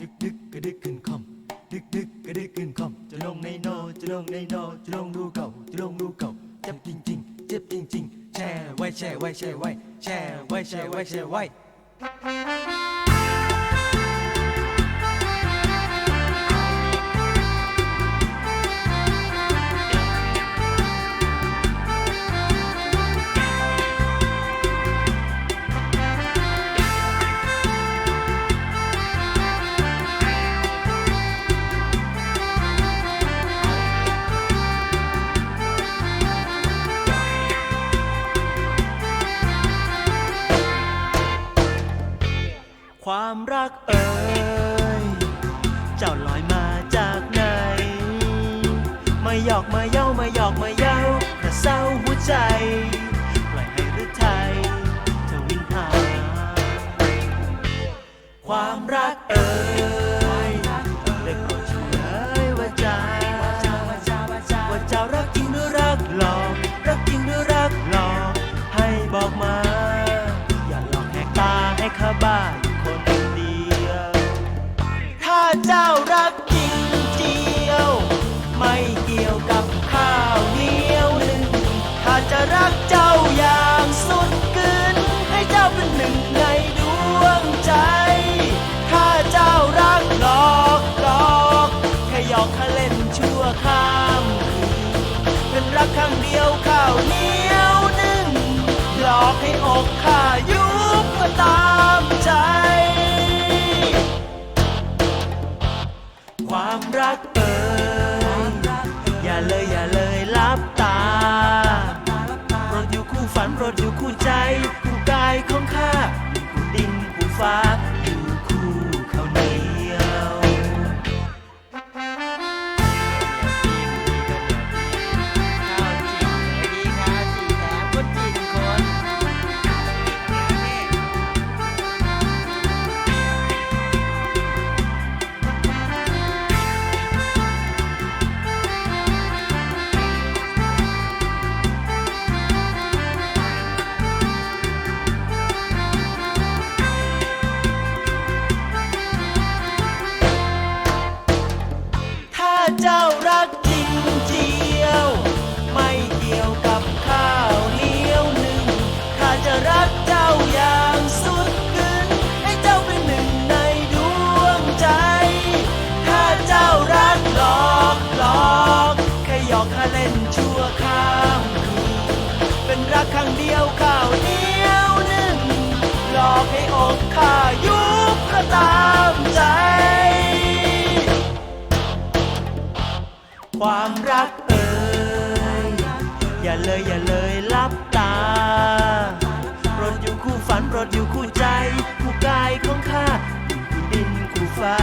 ดึกดึกกระดึกขึ้นคอมดึกดึกกระดึกขึ้นคอมจะลงในโนจะลงในโนจะลงรูเก่าจะลงรูเก่าเจ็บจริงจริงเจ็บจริงจริงๆแช่ไว้แช่ไว้แช่ไว้แช่ไว้แช่ไว้แช่ไว้ รักเอ่ย เจ้าลอยมาจากไหน มาหยอกมาเย้ามาหยอกมาเย้ากระเศร้าหัวใจ ปล่อยให้ฤทัยเธอวินหา ความรักเอ่ย เจ้ารัก ฝันโปรดอยู่คู่ใจ คู่กายของข้าอยู่คู่ดินคู่ฟ้า don't know. ักเอ่ยอย่าเลยอย่าเลยรับตาโปรดอยู่คู่ฝันโปรดอยู่คู่ใจ คู่กายของข้าคู่ดินคู่ฟ้า